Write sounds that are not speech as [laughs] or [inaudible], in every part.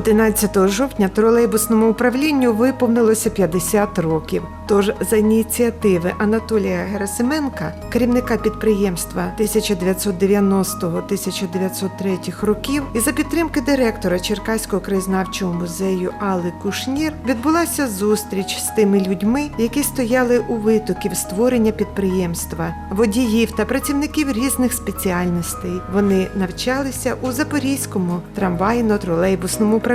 11 жовтня тролейбусному управлінню виповнилося 50 років. Тож за ініціативи Анатолія Герасименка, керівника підприємства 1990-1903 років, і за підтримки директора Черкаського краєзнавчого музею Алли Кушнір відбулася зустріч з тими людьми, які стояли у витоків створення підприємства, водіїв та працівників різних спеціальностей. Вони навчалися у Запорізькому трамвайно-тролейбусному управлінні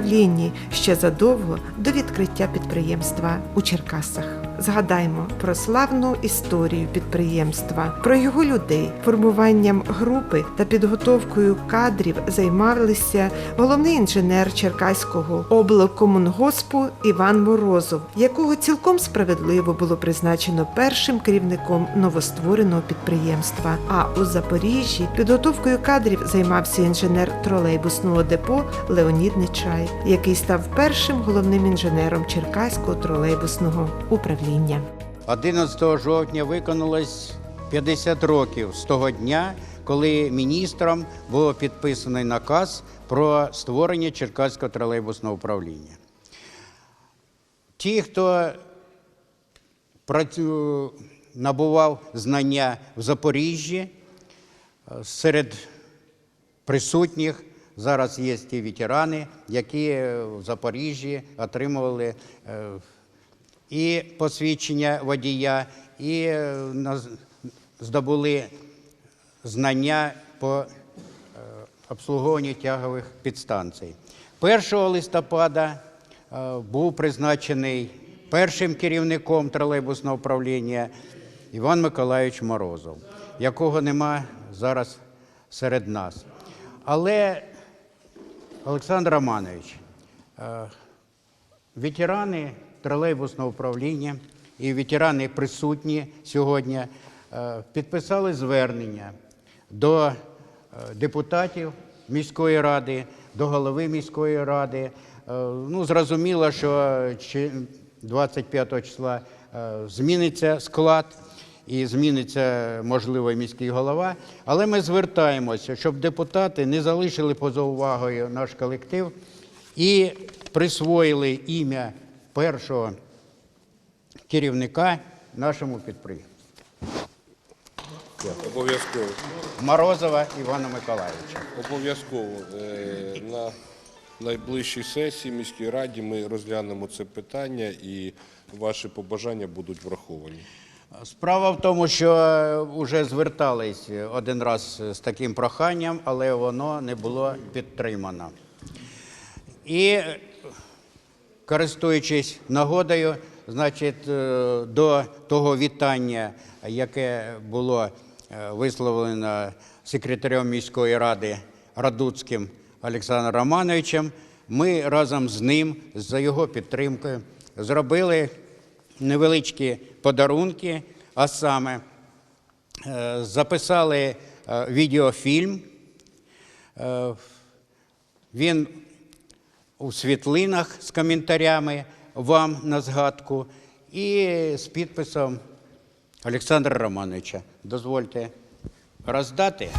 ще задовго до відкриття підприємства у Черкасах. Згадаймо про славну історію підприємства, про його людей, формуванням групи та підготовкою кадрів займалися головний інженер Черкаського облкомунгоспу Іван Морозов, якого цілком справедливо було призначено першим керівником новоствореного підприємства. А у Запоріжжі підготовкою кадрів займався інженер тролейбусного депо Леонід Нечай, який став першим головним інженером Черкаського тролейбусного управління. 11 жовтня виконалось 50 років з того дня, коли міністром було підписаний наказ про створення Черкаського тролейбусного управління. Ті, хто працю- набував знання в Запоріжжі, е, серед присутніх зараз є ті ветерани, які е, в Запоріжжі отримували е, і посвідчення водія, і е, здобули знання по е, обслуговуванню тягових підстанцій. 1 листопада е, був призначений першим керівником тролейбусного управління Іван Миколайович Морозов, якого нема зараз серед нас. Але Олександр Романович, ветерани тролейбусного управління і ветерани присутні сьогодні е, підписали звернення до е, депутатів міської ради, до голови міської ради. Е, Ну, зрозуміло, що 25 числа зміниться склад і зміниться, можливо, міський голова. Але ми звертаємося, щоб депутати не залишили поза увагою наш колектив і присвоїли ім'я першого керівника нашому підприємству Обов'язково. Морозова Івана Миколаївича. Обов'язково. Е, На найближчій сесії міській раді ми розглянемо це питання і ваші побажання будуть враховані. Справа в тому, що вже звертались один раз з таким проханням, але воно не було підтримано. І користуючись нагодою, значить, е, до того вітання, яке було е, висловлено секретарем міської ради Радуцьким Олександром Романовичем, ми разом з ним, за його підтримкою, зробили невеличкі подарунки, а саме е, записали відеофільм. Він у світлинах з коментарями вам на згадку і з підписом Олександра Романовича. Дозвольте роздати.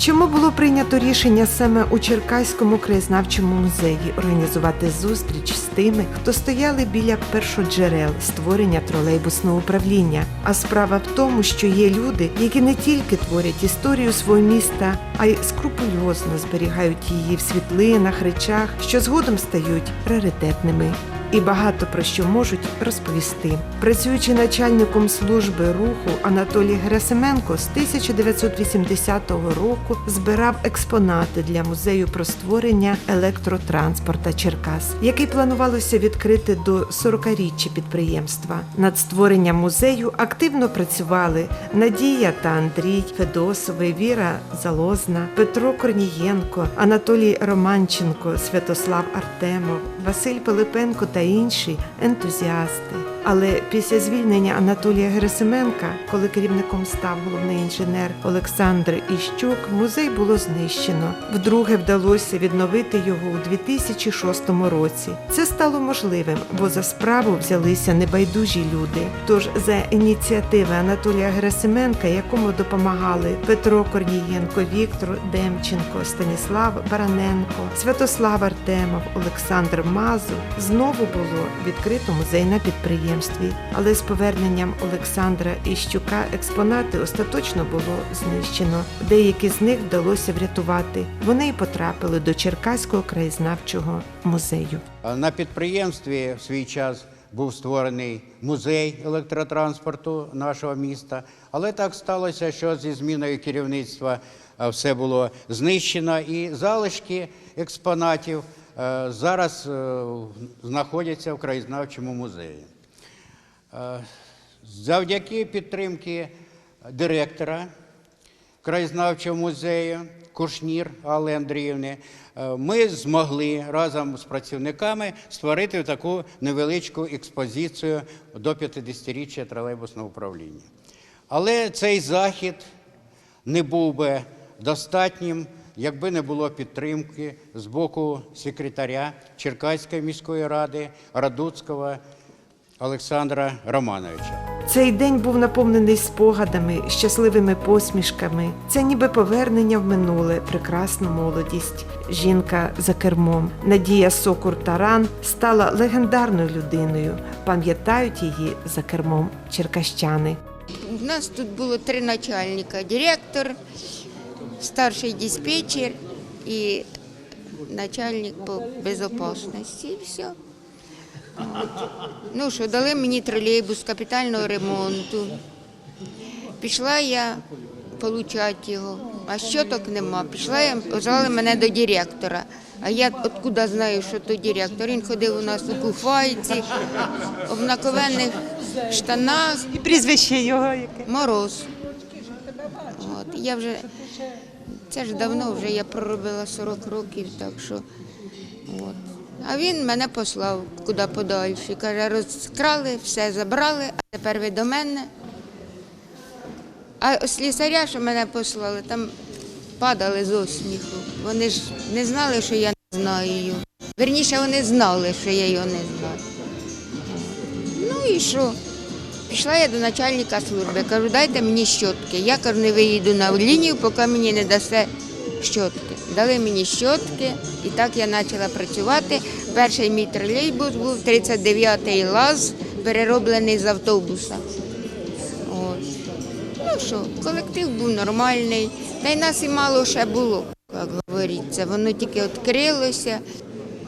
Чому було прийнято рішення саме у Черкаському краєзнавчому музеї організувати зустріч з тими, хто стояли біля першоджерел створення тролейбусного управління? А справа в тому, що є люди, які не тільки творять історію свого міста, а й скрупульозно зберігають її в світлинах, речах, що згодом стають раритетними. І багато про що можуть розповісти. Працюючи начальником служби руху, Анатолій Герасименко з 1980 року збирав експонати для музею про створення електротранспорта Черкас, який планувалося відкрити до 40-річчя підприємства. Над створенням музею активно працювали Надія та Андрій Федосови, Віра Залозна, Петро Корнієнко, Анатолій Романченко, Святослав Артемов, Василь Пилипенко та інші ентузіасти. Але після звільнення Анатолія Герасименка, коли керівником став головний інженер Олександр Іщук, музей було знищено. Вдруге вдалося відновити його у 2006 році. Це стало можливим, бо за справу взялися небайдужі люди. Тож за ініціативи Анатолія Герасименка, якому допомагали Петро Корнієнко, Віктор Демченко, Станіслав Бараненко, Святослав Артемов, Олександр Мазур, знову було відкрито музей на підприємстві. Але з поверненням Олександра Іщука експонати остаточно було знищено. Деякі з них вдалося врятувати. Вони й потрапили до Черкаського краєзнавчого музею. На підприємстві в свій час був створений музей електротранспорту нашого міста, але так сталося, що зі зміною керівництва е, все було знищено, і залишки експонатів е, зараз е, знаходяться в краєзнавчому музеї. Е, Завдяки підтримки директора краєзнавчого музею Кушнір Алли Андріївни, е, ми змогли разом з працівниками створити таку невеличку експозицію до 50-річчя тролейбусного управління. Але цей захід не був би достатнім, якби не було підтримки з боку секретаря Черкаської міської ради Радуцького Олександра Романовича. Цей день був наповнений спогадами, щасливими посмішками. Це ніби повернення в минуле, прекрасну молодість. Жінка за кермом. Надія Сокур Таран стала легендарною людиною. Пам'ятають її за кермом черкащани. У нас тут було три начальника: директор, старший диспетчер і начальник по безопасності. І все. Ну що, дали мені тролейбус капітального ремонту. Пішла я получати його, а щоток нема. Пішла я, позвали мене до директора. А я откуда знаю, що то директор. Він ходив у нас у куфайці, в наковенних штанах. І прізвище його яке? Мороз. От, я вже, це ж давно вже я проробила 40 років, так що. От. А він мене послав куди подальше. Каже, розкрали, все забрали, а тепер ви до мене. А слісаря, що мене послали, там падали з осміху. Вони ж не знали, що я не знаю його. Верніше, вони знали, що я його не знаю. Ну і що? Пішла я до начальника служби, кажу, дайте мені щотки. Я кажу, не виїду на лінію, поки мені не дасте щотки. Дали мені щотки, і так я почала працювати. Перший мій тролейбус був 39-й лаз, перероблений з автобуса. От. Ну що, колектив був нормальний, та й нас і мало ще було, як говориться. Воно тільки відкрилося.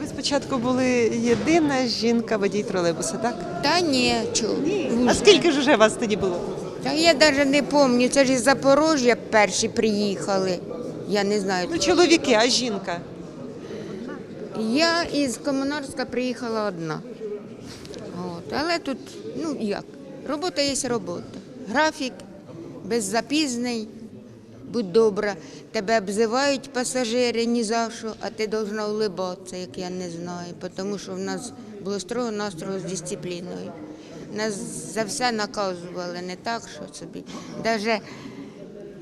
Ви спочатку були єдина жінка водій тролейбуса, так? Та ні, чого. А скільки ж уже вас тоді було? Та я навіть не пам'ятаю, це ж із Запорожжя перші приїхали. Я не знаю. Ну, чоловіки, а жінка. Я із Комунарська приїхала одна. От. Але тут, ну як, робота є робота. Графік беззапізний, будь добра. Тебе обзивають пасажири ні за що, а ти повинна улибатися, як я не знаю. Тому що в нас було строго настрого з дисципліною. Нас за все наказували, не так, що собі. Навіть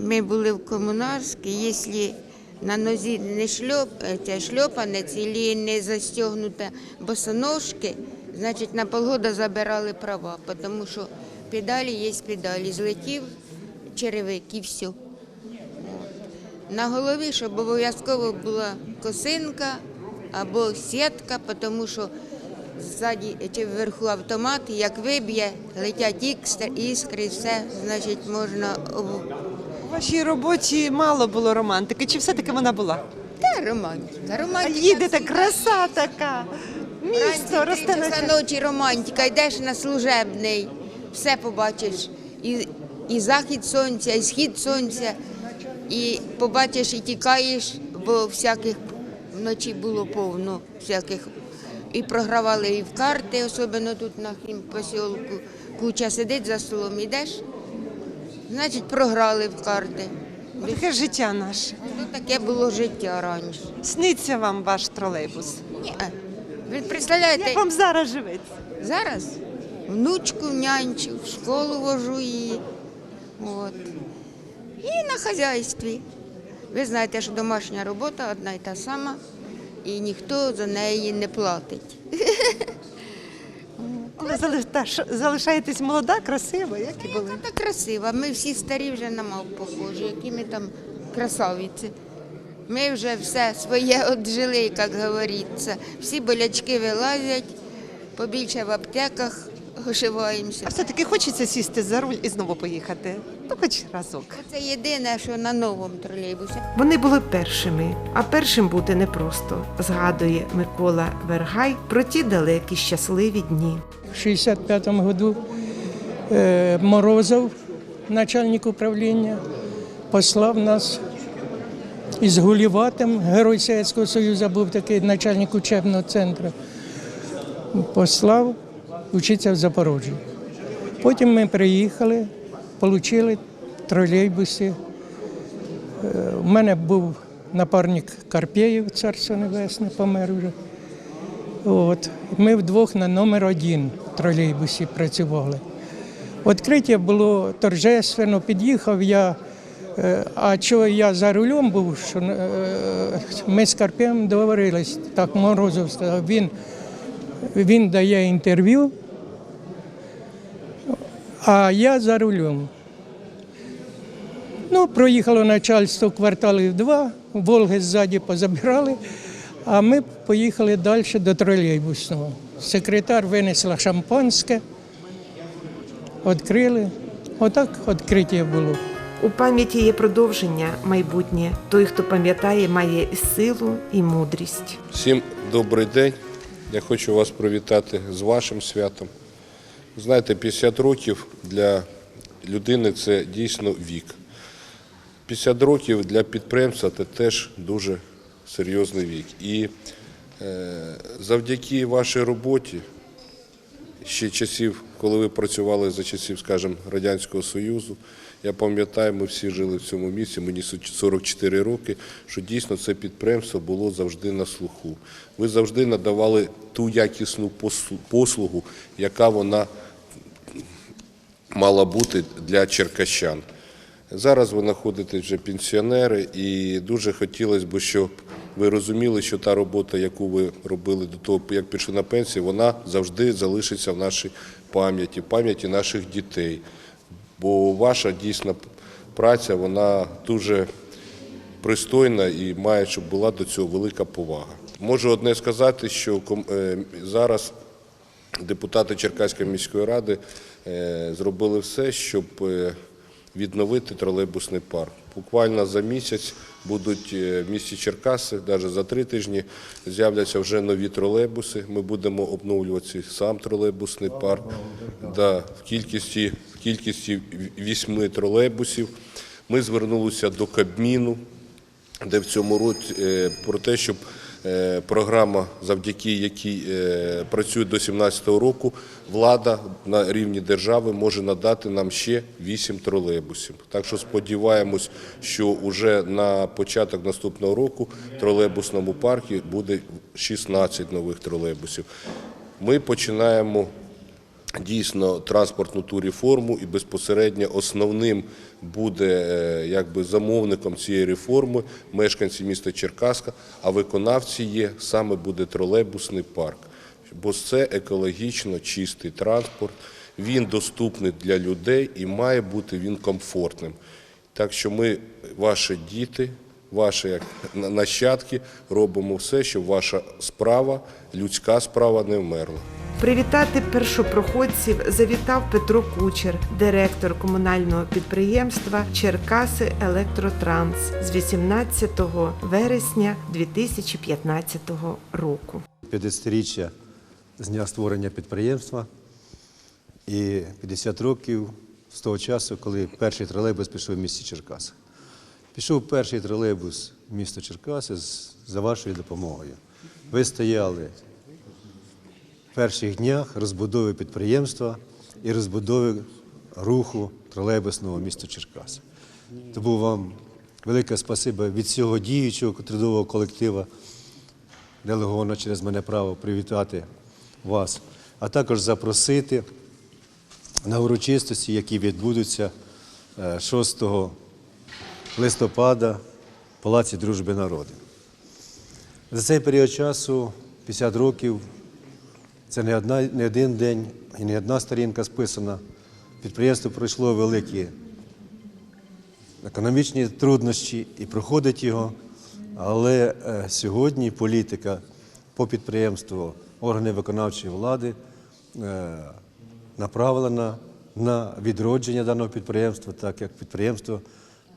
ми були в Комунарській, якщо на нозі не шльоп, е, шльопанець і не застегнуте босоножки, значить на полгода забирали права, тому що педалі є педалі. Злетів черевик і все. На голові, щоб обов'язково була косинка або сітка, тому що ззаді чи вверху автомат, як виб'є, летять іскри, все, значить можна У вашій роботі мало було романтики, чи все-таки вона була? Та романтика. А Романтика. їдете, краса така. Місто Вранці росте три часа часі. ночі романтика, йдеш на служебний, все побачиш. І, і захід сонця, і схід сонця, і побачиш і тікаєш, бо всяких вночі було повно всяких. І програвали і в карти, особливо тут на хімпосілку. Куча сидить за столом, ідеш, значить програли в карти. Таке життя наше. Ну, таке було життя раніше. Сниться вам ваш тролейбус. Ні. Ви представляєте, Як вам зараз живеться? Зараз внучку нянчу, в школу вожу її. От. І на хазяйстві. Ви знаєте, що домашня робота одна й та сама, і ніхто за неї не платить. [laughs] Ж- залишаєтесь молода, красива, як і були. Та красива. Ми всі старі вже на мав похожі, які ми там красавиці. Ми вже все своє [laughs] отжили, як говориться. Всі болячки вилазять, побільше в аптеках ошиваємося. А все-таки хочеться сісти за руль і знову поїхати. Ну, хоч разок. Це єдине, що на новому тролейбусі. Вони були першими, а першим бути непросто, згадує Микола Вергай про ті далекі щасливі дні. В 65-му году е, Морозов, начальник управління, послав нас із Гуліватим, Герой Совєтського Союзу був такий начальник учебного центру. Послав вчитися в Запорожжі. Потім ми приїхали, отримали тролейбуси. Е, У мене був напарник Карпєєв, царство небесне, помер вже. От. Ми вдвох на номер один тролейбусі працювали. Відкриття було торжественно, під'їхав я. е, А чого я за рулем був, що е, ми з Карпем договорились, так Морозов сказав, він, він дає інтерв'ю, а я за рулем. Ну, проїхало начальство кварталів два, Волги ззаді позабирали, а ми поїхали далі до тролейбусного. Секретар винесла шампанське, відкрили. Отак відкриття було. У пам'яті є продовження майбутнє. Той, хто пам'ятає, має і силу, і мудрість. Всім добрий день. Я хочу вас привітати з вашим святом. Знаєте, 50 років для людини це дійсно вік. 50 років для підприємства це теж дуже серйозний вік. І е, завдяки вашій роботі, ще часів, коли ви працювали за часів, скажімо, Радянського Союзу. Я пам'ятаю, ми всі жили в цьому місці, мені 44 роки, що дійсно це підприємство було завжди на слуху. Ви завжди надавали ту якісну послугу, яка вона мала бути для черкащан. Зараз ви знаходитесь вже пенсіонери, і дуже хотілося б, щоб ви розуміли, що та робота, яку ви робили до того, як пішли на пенсію, вона завжди залишиться в нашій пам'яті, пам'яті наших дітей. Бо ваша дійсна праця, вона дуже пристойна і має, щоб була до цього велика повага. Можу одне сказати, що е, зараз депутати Черкаської міської ради зробили все, щоб е, відновити тролейбусний парк. Буквально за місяць будуть е, в місті Черкаси, навіть за три тижні з'являться вже нові тролейбуси. Ми будемо обновлювати сам тролейбусний парк да, в кількості, в кількості вісьми тролейбусів. Ми звернулися до Кабміну де в цьому році е, про те, щоб е, програма, завдяки якій е, працює до 2017 року, влада на рівні держави може надати нам ще 8 тролейбусів. Так що сподіваємось, що вже на початок наступного року в тролейбусному парку буде 16 нових тролейбусів. Ми починаємо дійсно транспортну ту реформу і безпосередньо основним буде е, якби замовником цієї реформи мешканці міста Черкаска, а виконавці є саме буде тролейбусний парк. Бо це екологічно чистий транспорт, він доступний для людей і має бути він комфортним. Так що ми, ваші діти, ваші нащадки, робимо все, щоб ваша справа, людська справа не вмерла. Привітати першопроходців завітав Петро Кучер, директор комунального підприємства Черкаси Електротранс з 18 вересня 2015 року. 50-річчя з дня створення підприємства і 50 років з того часу, коли перший тролейбус пішов в місті Черкаси. Пішов перший тролейбус в місто Черкаси за вашою допомогою. Ви стояли перших днях розбудови підприємства і розбудови руху тролейбусного міста Черкаси. Тому вам велике спасибо від цього діючого трудового колективу делеговано через мене право привітати вас, а також запросити на урочистості, які відбудуться е, 6 листопада в Палаці Дружби народів. За цей період часу, 50 років, це не, одна, не один день і не одна сторінка списана. Підприємство пройшло великі економічні труднощі і проходить його. Але е, сьогодні політика по підприємству, органи виконавчої влади е, направлена на відродження даного підприємства, так як підприємство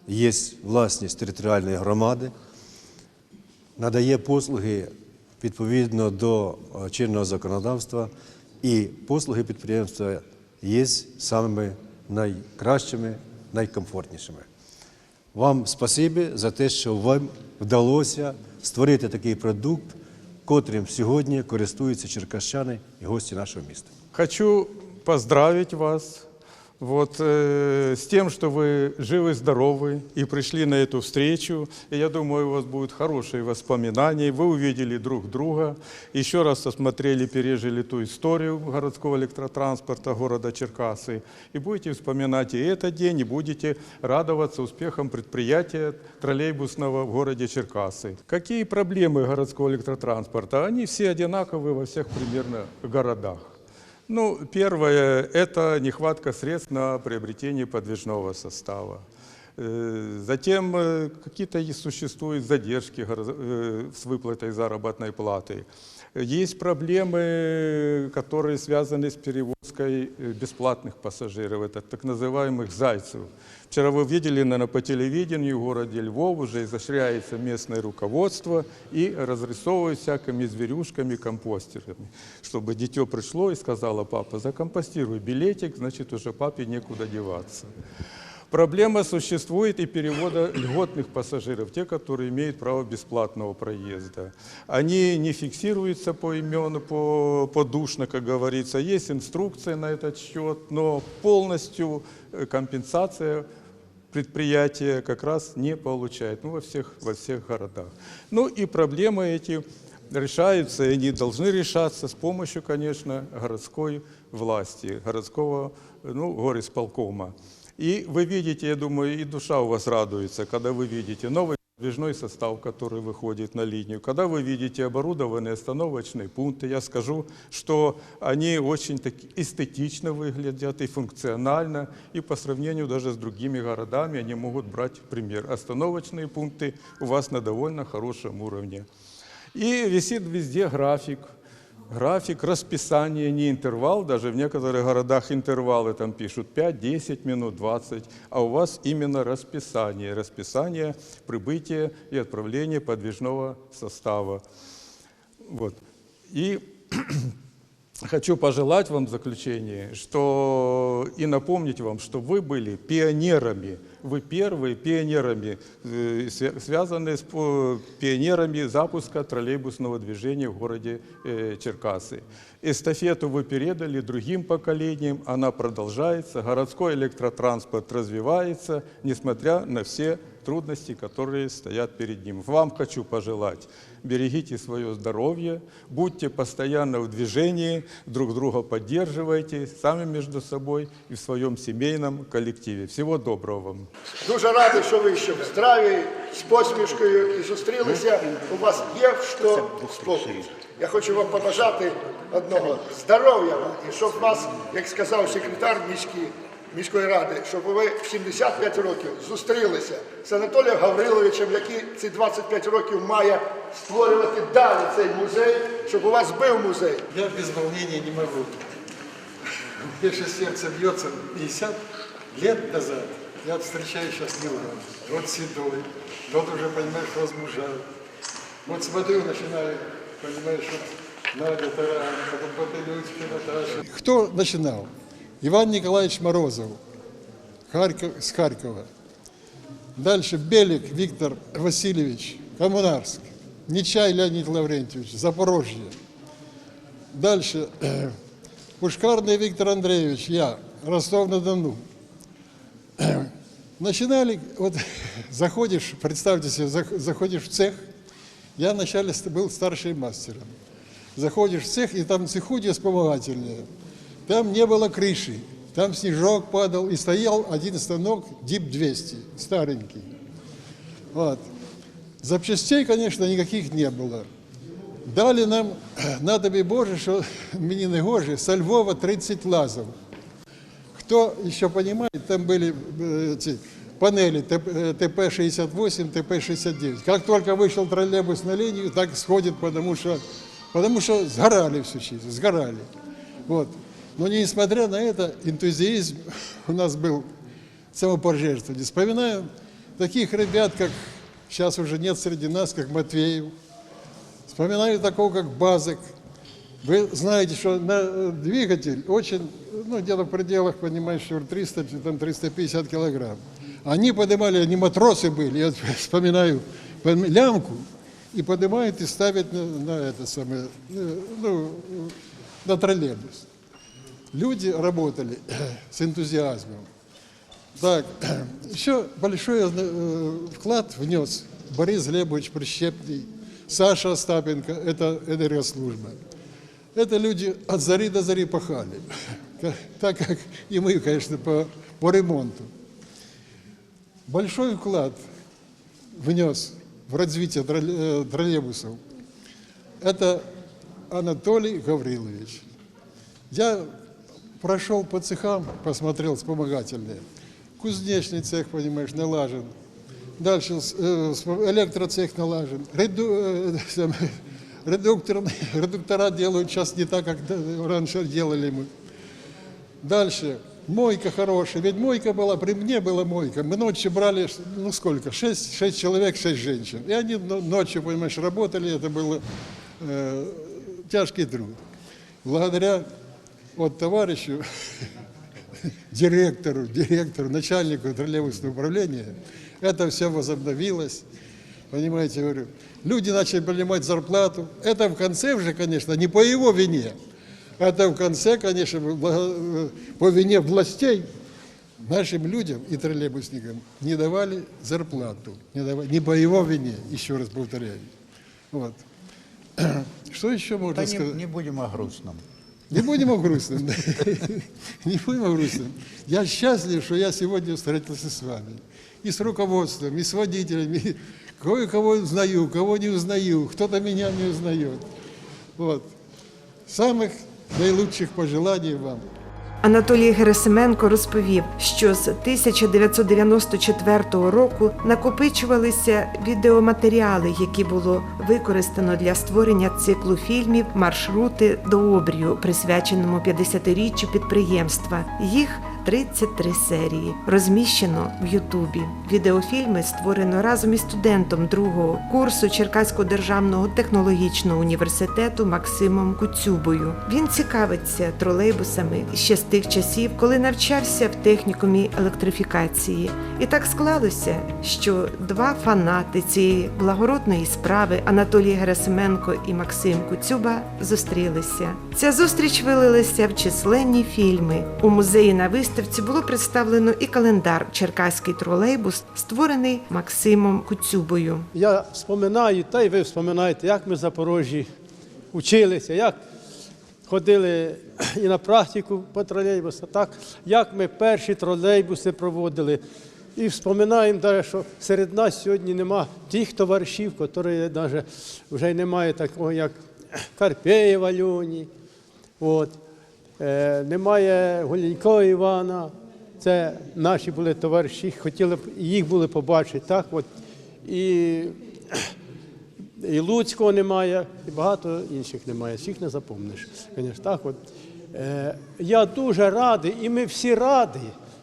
є власність територіальної громади, надає послуги відповідно до е, чинного законодавства, і послуги підприємства є самими найкращими, найкомфортнішими. Вам спасибі за те, що вам вдалося створити такий продукт, котрим сьогодні користуються черкащани і гості нашого міста. Хочу поздравить вас вот, э, с тем, что вы живы, здоровы и пришли на эту встречу. И я думаю, у вас будут хорошие воспоминания. Вы увидели друг друга, еще раз осмотрели, пережили ту историю городского электротранспорта города Черкасы. И будете вспоминать и этот день, и будете радоваться успехам предприятия троллейбусного в городе Черкасы. Какие проблемы городского электротранспорта? Они все одинаковые во всех примерно городах. Ну, первое – это нехватка средств на приобретение подвижного состава. Э, Затем э, какие-то и существуют задержки горо- э, с выплатой заработной платы. Есть проблемы, которые связаны с перевозкой э, бесплатных пассажиров, это так называемых «зайцев». Вчера вы видели, наверное, по телевидению в городе Львов уже изощряется местное руководство и разрисовывает всякими зверюшками, компостерами, чтобы дитё пришло и сказала, папа, закомпостируй билетик, значит, уже папе некуда деваться. Проблема существует и перевода льготных пассажиров, те, которые имеют право бесплатного проезда. Они не фиксируются по имену, по, подушно, как говорится. Есть инструкция на этот счет, но полностью э, компенсация предприятие как раз не получает, ну, во всех, во всех городах. Ну и проблемы эти решаются, и они должны решаться с помощью, конечно, городской власти, городского, ну, горисполкома. И вы видите, я думаю, и душа у вас радуется, когда вы видите новый подвижной состав, который выходит на линию, когда вы видите оборудованные остановочные пункты, я скажу, что они очень так эстетично выглядят и функционально, и по сравнению даже с другими городами они могут брать пример. Остановочные пункты у вас на довольно хорошем уровне. И висит везде график, график расписания, не интервал, даже в некоторых городах интервалы там пишут 5, 10 минут, 20, а у вас именно расписание, расписание прибытия и отправления подвижного состава. Вот. И Хочу пожелать вам в заключение, что и напомнить вам, что вы были пионерами, вы первые пионерами, э, свя- связанные с по- пионерами запуска троллейбусного движения в городе э, Черкасы. Эстафету вы передали другим поколениям, она продолжается, городской электротранспорт развивается, несмотря на все трудности, которые стоят перед ним. Вам хочу пожелать, берегите свое здоровье, будьте постоянно в движении, друг друга поддерживайте, сами между собой и в своем семейном коллективе. Всего доброго вам. Дуже радий, що ви ще в здраві, з посмішкою і зустрілися. У вас є що спокій. Я хочу вам побажати одного здоров'я вам, і щоб вас, як сказав секретар міської, міської ради, щоб ви в 75 років зустрілися з Анатолієм Гавриловичем, який ці 25 років має створювати далі цей музей, щоб у вас був музей. Я без волнения не могу. Бешее сердце бьется 50 лет назад. Я встречаю сейчас Милана. Вот седой, тот уже, понимаешь, возмужал. Вот смотрю, начинаю, понимаешь, вот Надя Таран, потом Потылючка Наташа. Кто начинал? Иван Николаевич Морозов, Харьков, с Харькова. Дальше Белик Виктор Васильевич, Коммунарск. Нечай Леонид Лаврентьевич, Запорожье. Дальше э, Пушкарный Виктор Андреевич, я, Ростов-на-Дону. Начинали, вот [laughs] заходишь, представьте себе, зах- заходишь в цех, я вначале был старшим мастером. Заходишь в цех, и там цехудья вспомогательные. Там не было крыши. Там снежок падал, и стоял один станок ДИП-200, старенький. Вот. Запчастей, конечно, никаких не было. Дали нам, на тобі Боже, що мені не гоже, со Львова 30 лазов. Кто еще понимает, там были э, эти панели э, ТП-68, ТП-69. Как только вышел троллейбус на линию, так сходит, потому что, потому что сгорали все чисто, сгорали. Вот. Но несмотря на это, энтузиазм у нас был самопожертвование. Вспоминаю таких ребят, как сейчас уже нет среди нас, как Матвеев. Вспоминаю такого, как Базык. Вы знаете, что на э, двигатель очень, ну, где-то в пределах, понимаешь, что 300, там 350 килограмм. Они поднимали, они матросы были, я [laughs] вспоминаю, лямку, и поднимают и ставят на, на это самое, э, ну, э, на троллейбус. Люди работали [clears throat] с энтузиазмом. Так, [clears throat] еще большой э, вклад внес Борис Глебович Прищепный, Саша Остапенко, это энергослужба. Это люди от зари до зари пахали, [clears throat] так как и мы, конечно, по, по ремонту. Большой вклад внес в развитие э, троллейбусов. Это Анатолий Гаврилович. Я прошел по цехам, посмотрел вспомогательные. Кузнечный цех, понимаешь, налажен. Дальше э, электроцех налажен. Реду, э, [laughs] редуктор, [laughs] редуктора делают сейчас не так, как раньше делали мы. Дальше. Мойка хорошая. Ведь мойка была, при мне была мойка. Мы ночью брали, ну сколько, шесть, шесть человек, шесть женщин. И они но- ночью, понимаешь, работали. Это был э, тяжкий труд. Благодаря вот товарищу, директору, директору, начальнику троллейбусного управления, это все возобновилось. Понимаете, говорю, люди начали принимать зарплату. Это в конце уже, конечно, не по его вине. Это в конце, конечно, по вине властей нашим людям и троллейбусникам не давали зарплату. Не, давали, не по его вине, еще раз повторяю. Вот. [clears throat] Что еще можно не, сказать? не будемо о грустном. Не будем о грустном. [laughs] Не будем о грустном. Я счастлив, что я сегодня встретился с вами. И с руководством, и с водителями. Кое-кого узнаю, кого не узнаю. Кто-то меня не узнает. Вот. Самых наилучших пожеланий вам. Анатолій Герасименко розповів, що з 1994 року накопичувалися відеоматеріали, які було використано для створення циклу фільмів Маршрути до обрію, присвяченому 50-річчю підприємства. Їх 33 серії розміщено в Ютубі. Відеофільми створено разом із студентом другого курсу Черкаського державного технологічного університету Максимом Куцюбою. Він цікавиться тролейбусами ще з тих часів, коли навчався в технікумі електрифікації. І так склалося, що два фанати цієї благородної справи Анатолій Герасименко і Максим Куцюба зустрілися. Ця зустріч вилилася в численні фільми. У музеї на виставці було представлено і календар Черкаський тролейбус, створений Максимом Куцюбою. Я вспоминаю, та й ви вспоминаєте, як ми в Запорожжі училися, як ходили і на практику по тролейбусу, так, як ми перші тролейбуси проводили. І вспоминаємо, що серед нас сьогодні нема тих товаришів, які навіть вже немає такого, як Карпеєва Льоні, от, немає Голінько Івана. Це наші були товариші, хотіли б їх були побачити. Так, от. І і Луцького немає, і багато інших немає. Всіх не запомниш. Так от. Е, я дуже радий, і ми всі раді,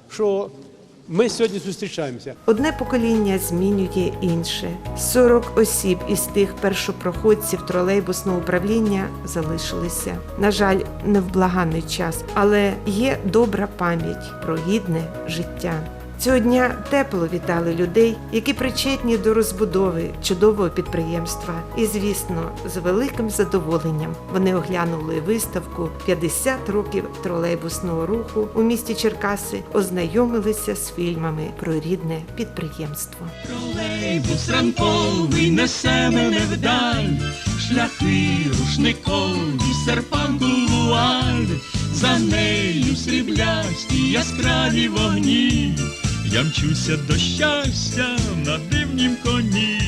що ми сьогодні зустрічаємося. Одне покоління змінює інше. 40 осіб із тих першопроходців тролейбусного управління залишилися. На жаль, невблаганний час, але є добра пам'ять про гідне життя. Цього дня тепло вітали людей, які причетні до розбудови чудового підприємства. І, звісно, з великим задоволенням вони оглянули виставку «50 років тролейбусного руху у місті Черкаси, ознайомилися з фільмами про рідне підприємство. Тролейбус ранковий несе мене вдаль, шляхи рушникові, серпанку вуаль, за нею сріблясті яскраві вогні, я мчуся до щастя на дивнім коні,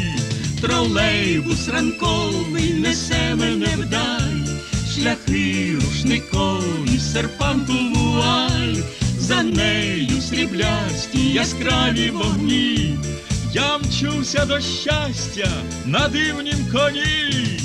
тролейбус ранковий несе мене вдаль, шляхи рушникові, серпанку вуаль, за нею сріблясті яскраві вогні, я мчуся до щастя на дивнім коні.